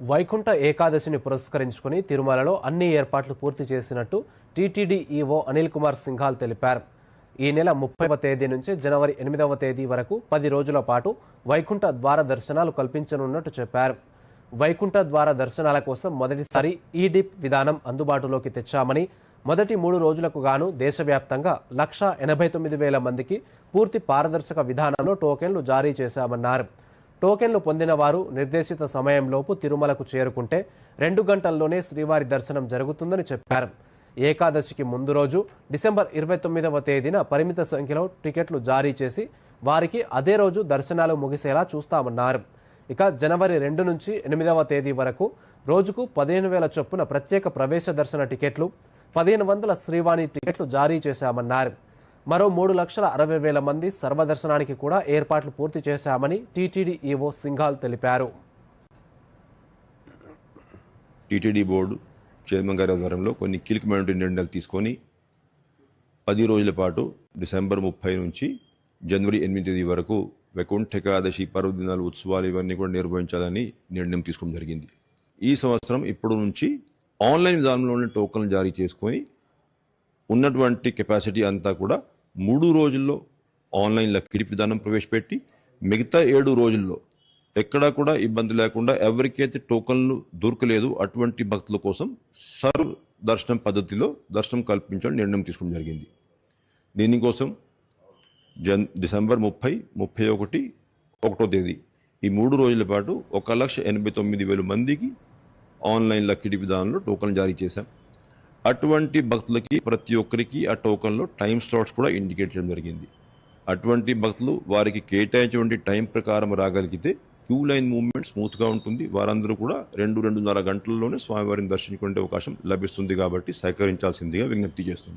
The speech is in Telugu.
వైకుంఠ ఏకాదశిని పురస్కరించుకుని తిరుమలలో అన్ని ఏర్పాట్లు పూర్తి చేసినట్టు టీటీడీ ఈవో అనిల్ కుమార్ సింఘాల్ తెలిపారు. ఈ నెల ముప్పైవ తేదీ నుంచి జనవరి ఎనిమిదవ తేదీ వరకు పది రోజుల పాటు వైకుంఠ ద్వార దర్శనాలు కల్పించనున్నట్టు చెప్పారు. వైకుంఠ ద్వార దర్శనాల కోసం మొదటిసారి ఈ డిప్ విధానం అందుబాటులోకి తెచ్చామని మొదటి మూడు రోజులకు గాను దేశవ్యాప్తంగా లక్ష ఎనభై తొమ్మిది వేల మందికి పూర్తి పారదర్శక విధానంలో టోకెన్లు జారీ చేశామన్నారు. టోకెన్లు పొందిన వారు నిర్దేశిత సమయంలోపు తిరుమలకు చేరుకుంటే రెండు గంటల్లోనే శ్రీవారి దర్శనం జరుగుతుందని చెప్పారు. ఏకాదశికి ముందు రోజు డిసెంబర్ ఇరవై తొమ్మిదవ తేదీన పరిమిత సంఖ్యలో టికెట్లు జారీ చేసి వారికి అదే రోజు దర్శనాలు ముగిసేలా చూస్తామన్నారు. ఇక జనవరి రెండు నుంచి ఎనిమిదవ తేదీ వరకు రోజుకు పదిహేను వేల చొప్పున ప్రత్యేక ప్రవేశ దర్శన టికెట్లు పదిహేను వందల శ్రీవాణి టికెట్లు జారీ చేశామన్నారు. మరో మూడు లక్షల అరవై వేల మంది సర్వదర్శనానికి కూడా ఏర్పాట్లు పూర్తి చేశామని టీటీడీ ఈవో సింఘాల్ తెలిపారు. టీటీడీ బోర్డు చైర్మన్ గారి ఆధ్వర్యంలో కొన్ని కీలకమైనటువంటి నిర్ణయాలు తీసుకొని పది రోజుల పాటు డిసెంబర్ ముప్పై నుంచి జనవరి ఎనిమిది తేదీ వరకు వైకుంఠ ఏకాదశి పర్వదినాలు ఉత్సవాలు ఇవన్నీ కూడా నిర్వహించాలని నిర్ణయం తీసుకోవడం జరిగింది. ఈ సంవత్సరం ఇప్పుడు నుంచి ఆన్లైన్ విధానంలోనే టోకన్లు జారీ చేసుకొని ఉన్నటువంటి కెపాసిటీ అంతా కూడా మూడు రోజుల్లో ఆన్లైన్లో కిడిపి విధానం ప్రవేశపెట్టి మిగతా ఏడు రోజుల్లో ఎక్కడా కూడా ఇబ్బంది లేకుండా ఎవరికైతే టోకన్లు దొరకలేదు అటువంటి భక్తుల కోసం సర్వ్ దర్శనం పద్ధతిలో దర్శనం కల్పించాలని నిర్ణయం తీసుకోవడం జరిగింది. దీనికోసం జన్ డిసెంబర్ ముప్పై ముప్పై ఒకటి ఒకటో తేదీ ఈ మూడు రోజుల పాటు ఒక లక్ష ఎనభై తొమ్మిది వేల మందికి ఆన్లైన్ లక్కిడి విధానంలో టోకన్లు జారీ చేశాం. అటువంటి భక్తులకి ప్రతి ఒక్కరికి ఆ టోకన్లో టైం స్లాట్స్ కూడా ఇండికేట్ చేయడం జరిగింది. అటువంటి భక్తులు వారికి కేటాయించినటువంటి టైం ప్రకారం రాగలిగితే క్యూ లైన్ మూవ్మెంట్ స్మూత్గా ఉంటుంది. వారందరూ కూడా రెండు రెండున్నర గంటల్లోనే స్వామివారిని దర్శించుకునే అవకాశం లభిస్తుంది కాబట్టి సహకరించాల్సిందిగా విజ్ఞప్తి చేస్తుంది